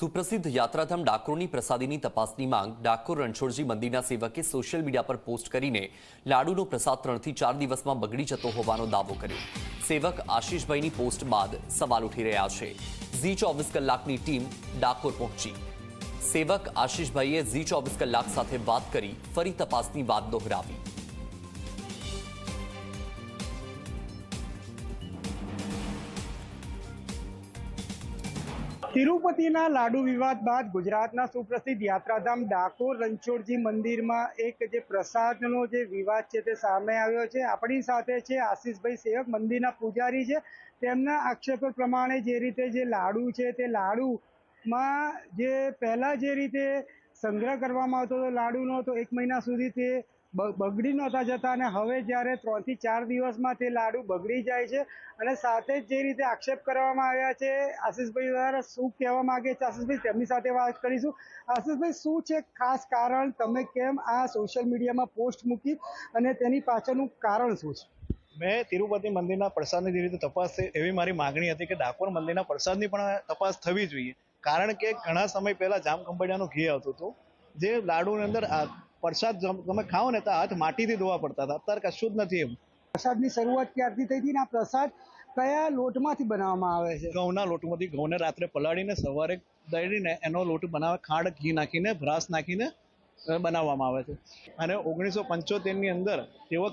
સુપ્રસિદ્ધ યાત્રાધામ ડાકોરની પ્રસાદીની તપાસની માંગ ડાકોર રણછોડજી મંદિરના સેવકે સોશિયલ મીડિયા પર પોસ્ટ કરીને લાડુનો પ્રસાદ ત્રણથી ચાર દિવસમાં બગડી જતો હોવાનો દાવો કર્યો. સેવક આશીષભાઈની પોસ્ટ બાદ સવાલ ઉઠી રહ્યા છે. ઝી ચોવીસ કલાકની ટીમ ડાકોર પહોંચી. સેવક આશીષભાઈએ ઝી ચોવીસ કલાક સાથે વાત કરી ફરી તપાસની વાત દોહરાવી. તિરુપતિના લાડુ વિવાદ બાદ ગુજરાતના સુપ્રસિદ્ધ યાત્રાધામ ડાકોર રણછોડજી મંદિરમાં એક જે પ્રસાદનો જે વિવાદ છે તે સામે આવ્યો છે. આપણી સાથે છે આશીષભાઈ સેવક, મંદિરના પૂજારી છે. તેમના આક્ષેપો પ્રમાણે જે રીતે જે લાડુ છે તે લાડુમાં જે પહેલાં જે રીતે સંગ્રહ કરવામાં આવતો હતો લાડુનો, તો એક મહિના સુધી તે બગડી નહોતા જતા અને હવે જ્યારે ત્રણથી ચાર દિવસમાં તે લાડુ બગડી જાય છે અને સાથે જ જે રીતે આક્ષેપ કરવામાં આવ્યા છે, આશીષભાઈ દ્વારા શું કહેવા માંગે છે? આશીષભાઈ, તેમની સાથે વાત કરીશું. આશીષભાઈ, શું છે? ખાસ કારણ તમે કેમ આ સોશિયલ મીડિયામાં પોસ્ટ મૂકી અને તેની પાછળનું કારણ શું છે? મેં તિરુપતિ મંદિરના પ્રસાદની જે રીતે તપાસ થઈ, એવી મારી માગણી હતી કે ડાકોર મંદિરના પ્રસાદની પણ તપાસ થવી જોઈએ. કારણ કે ઘણા સમય પહેલા જામ કંબડિયાનું ઘી આવતું હતું. જે લાડુની અંદર પ્રસાદ તમે ખાઓ ને તો હાથ માટીથી ધોવા પડતા હતા. અત્યારે કશું જ નથી એમ. પ્રસાદની શરૂઆત ક્યારથી થઈ હતી ને આ પ્રસાદ કયા લોટમાંથી બનાવવામાં આવે છે? ઘઉંના લોટમાંથી ઘઉંને રાત્રે પલાળીને સવારે દળીને એનો લોટ બનાવે ખાંડ ઘી નાખીને ભ્રાસ નાખીને બનાવવામાં આવે છે. અને ઓગણીસો પંચોતેરની અંદર તેઓ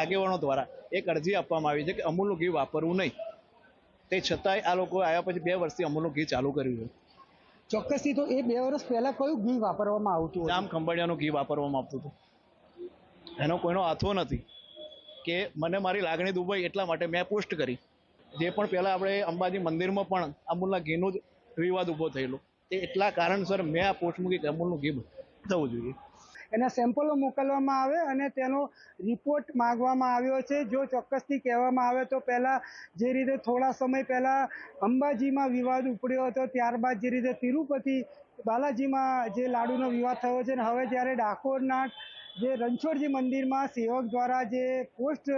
આગેવાનો દ્વારા એક અરજી આપવામાં આવી છે કે અમૂલનું ઘી વાપરવું નહીં. તે છતાંય આ લોકો આવ્યા પછી બે વર્ષથી અમૂલનું ઘી ચાલુ કર્યું છે. ચોક્કસથી તો એ બે વર્ષ પહેલા કયું ઘી વાપરવામાં આવતું હતું? જામ ખંભાળિયાનું ઘી વાપરવામાં આવતું હતું. એનો કોઈનો હાથો નથી કે મને મારી લાગણી દુભાઈ એટલા માટે મેં પોસ્ટ કરી. જે પણ પહેલાં આપણે અંબાજી મંદિરમાં પણ અમૂલના ઘીનો જ વિવાદ ઊભો થયેલો. તે એટલા કારણસર મેં આ પોસ્ટ મૂકી કે અમૂલનું ઘી થવું જોઈએ. એના સેમ્પલો મોકલવામાં આવે અને તેનો રિપોર્ટ માંગવામાં આવ્યો છે. જો ચોક્કસથી કહેવામાં આવે તો પહેલાં જે રીતે થોડા સમય પહેલાં અંબાજીમાં વિવાદ ઉપડ્યો હતો, ત્યારબાદ જે રીતે તિરુપતિ બાલાજીમાં જે લાડુનો વિવાદ થયો છે અને હવે જ્યારે ડાકોરના જે રણછોડજી મંદિરમાં સેવક દ્વારા જે પોસ્ટ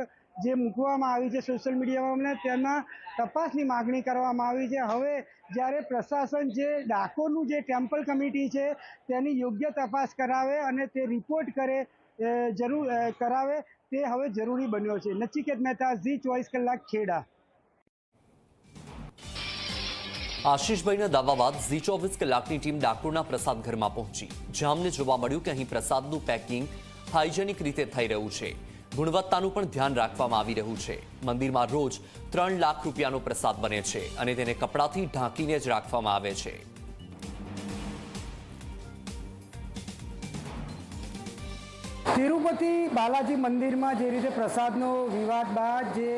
જે મૂકવામાં આવી છે સોશિયલ મીડિયામાં તેના તપાસની માગણી કરવામાં આવી છે. હવે જ્યારે પ્રશાસન જે ડાકોરનું જે ટેમ્પલ કમિટી છે, તેની યોગ્ય તપાસ કરાવે અને તે રિપોર્ટ કરે જરૂર કરાવે, તે હવે જરૂરી બન્યો છે. નચિકેત મહેતા, ઝી ચોવીસ કલાક, ખેડા. આશીષભાઈના દાવા બાદ ઝી ચોવીસ કલાકની ટીમ ડાકોરના પ્રસાદ ઘરમાં પહોંચી. જામને જોવા મળ્યું કે અહીં પ્રસાદનું પેકિંગ હાઇજેનિક રીતે થઈ રહ્યું છે. ગુણવત્તાનું પણ ધ્યાન રાખવામાં આવી રહ્યું છે. મંદિરમાં રોજ ત્રણ લાખ રૂપિયાનો પ્રસાદ બને છે અને તેને કપડાથી ઢાંકીને જ રાખવામાં આવે છે. તિરુપતિ બાલાજી મંદિરમાં જે રીતે પ્રસાદનો વિવાદ બાદ જે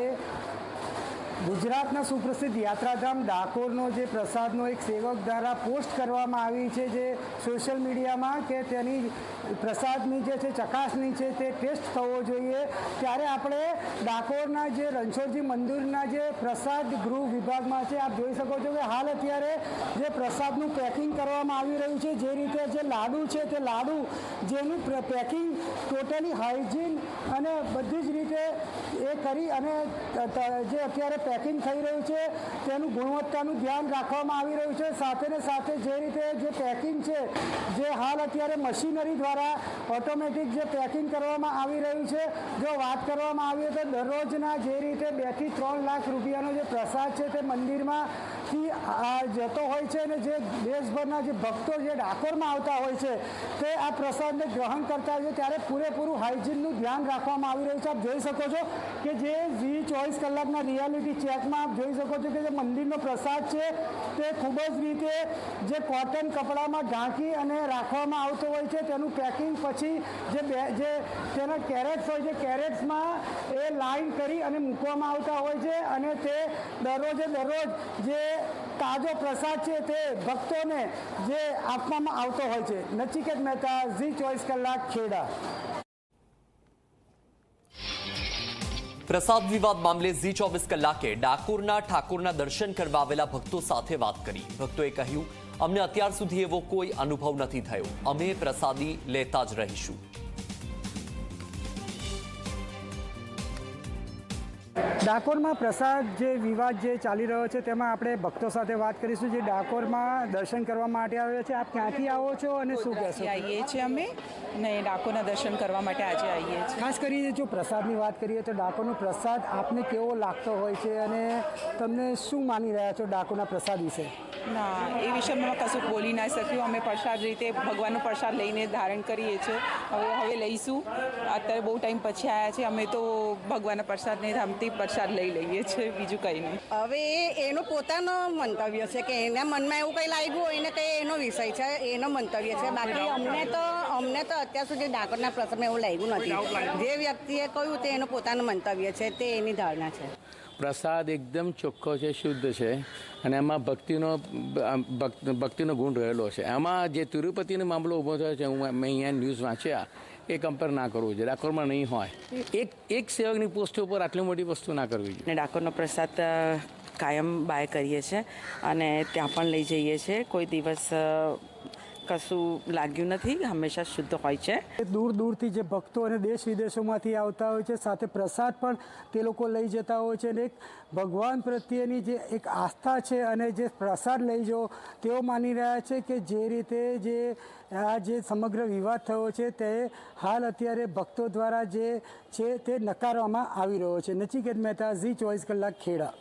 ગુજરાતના સુપ્રસિદ્ધ યાત્રાધામ ડાકોરનો જે પ્રસાદનો એક સેવક દ્વારા પોસ્ટ કરવામાં આવી છે જે સોશિયલ મીડિયામાં કે તેની પ્રસાદની જે છે, ચકાસણી છે તે ટેસ્ટ થવો જોઈએ. ત્યારે આપણે ડાકોરના જે રણછોડજી મંદિરના જે પ્રસાદ ગૃહ વિભાગમાં છે, આપ જોઈ શકો છો કે હાલ અત્યારે જે પ્રસાદનું પેકિંગ કરવામાં આવી રહ્યું છે, જે રીતે જે લાડુ છે તે લાડુ જેનું પેકિંગ ટોટલી હાઇજીન અને બધી જ રીતે કરી અને જે અત્યારે પેકિંગ થઈ રહ્યું છે, તેનું ગુણવત્તાનું ધ્યાન રાખવામાં આવી રહ્યું છે. સાથે ને સાથે જે રીતે જે પેકિંગ છે, જે હાલ અત્યારે મશીનરી દ્વારા ઓટોમેટિક જે પેકિંગ કરવામાં આવી રહ્યું છે, જો વાત કરવામાં આવે તો દરરોજના જે રીતે બેથી ત્રણ લાખ રૂપિયાનો જે પ્રસાદ છે તે મંદિરમાંથી આ જતો હોય છે અને જે દેશભરના જે ભક્તો જે ડાકોરમાં આવતા હોય છે, તે આ પ્રસાદને ગ્રહણ કરતા હોય છે, ત્યારે પૂરેપૂરું હાઇજીનનું ધ્યાન રાખવામાં આવી રહ્યું છે. આપ જોઈ શકો છો કે જે વી ચોવીસ કલાકના રિયાલિટી ચેકમાં આપ જોઈ શકો છો કે જે મંદિરનો પ્રસાદ છે, તે ખૂબ જ રીતે જે કોટન કપડામાં ઢાંકી અને રાખવામાં આવતો હોય છે. તેનું પેકિંગ પછી જે બે, જે તેના કેરેટ્સ હોય છે, કેરેટ્સમાં એ લાઈન કરી અને મૂકવામાં આવતા હોય છે અને તે દરરોજે દરરોજ જે તાજો પ્રસાદ છે તે ભક્તોને જે આપવામાં આવતો હોય છે. નચિકેત મહેતા, ઝી ચોવીસ કલાક, ખેડા. પ્રસાદ વિવાદ મામલે ઝી ચોવીસ કલાકે ડાકોરના ઠાકોરના દર્શન કરવા આવેલા ભક્તો સાથે વાત કરી. ભક્તોએ કહ્યું, અમને અત્યાર સુધી એવો કોઈ અનુભવ નથી થયો. અમે પ્રસાદી લેતા જ રહીશું. ડાકોરમાં પ્રસાદ જે વિવાદ જે ચાલી રહ્યો છે તેમાં આપણે ભક્તો સાથે વાત કરીશું જે ડાકોરમાં દર્શન કરવા માટે આવ્યા છે. આપ ક્યાંથી આવો છો અને શું કહેશો? આવીએ છીએ અમે ને ડાકોરના દર્શન કરવા માટે આજે આવીએ છીએ. ખાસ કરીને જો પ્રસાદની વાત કરીએ તો ડાકોરનો પ્રસાદ આપને કેવો લાગતો હોય છે અને તમને શું માની રહ્યા છો ડાકોરના પ્રસાદ વિશે? ના એ વિશે અમે કશું બોલી ના શક્યું. અમે પ્રસાદ રીતે ભગવાનનો પ્રસાદ લઈને ધારણ કરીએ છીએ. હવે હવે લઈશું. અત્યારે બહુ ટાઈમ પછી આવ્યા છે અમે તો ભગવાનના પ્રસાદને ધામથી પ્રસાદ લઈ લઈએ છીએ બીજું કંઈ નહીં. હવે એનું એનો પોતાનો મંતવ્ય છે કે એના મનમાં એવું કંઈ લાગ્યું હોય ને કંઈ એનો વિષય છે એનો મંતવ્ય છે. બાકી અમને તો અમને તો અત્યાર સુધી ડાકોરના પ્રસંગમાં એવું લાગ્યું નથી. જે વ્યક્તિએ કહ્યું તે એનું પોતાનું મંતવ્ય છે તે એની ધારણા છે. પ્રસાદ એકદમ ચોખ્ખો છે શુદ્ધ છે અને એમાં ભક્તિનો ભક્ત- ભક્તિનો ગુણ રહેલો છે. એમાં જે તિરુપતિનો મામલો ઊભો થયો છે હું મેં અહીંયા ન્યૂઝ વાંચ્યા એ કમ્પેર ના કરવું જોઈએ. ડાકોરમાં નહીં હોય. એક એક સેવકની પોસ્ટ ઉપર આટલી મોટી વસ્તુ ના કરવી જોઈએ. અને ડાકોરનો પ્રસાદ કાયમ બાય કરીએ છીએ અને ત્યાં પણ લઈ જઈએ છીએ કોઈ દિવસ કશું લાગ્યું નથી, હંમેશા શુદ્ધ હોય છે. દૂર દૂરથી જે ભક્તો અને દેશ વિદેશોમાંથી આવતા હોય છે, સાથે પ્રસાદ પણ તે લોકો લઈ જતા હોય છે અને એક ભગવાન પ્રત્યેની જે એક આસ્થા છે અને જે પ્રસાદ લઈ જવો, તેઓ માની રહ્યા છે કે જે રીતે જે આ જે સમગ્ર વિવાદ થયો છે, તે હાલ અત્યારે ભક્તો દ્વારા જે છે તે નકારવામાં આવી રહ્યો છે. નચિકેત મહેતા, ઝી ચોવીસ કલાક ખેડા.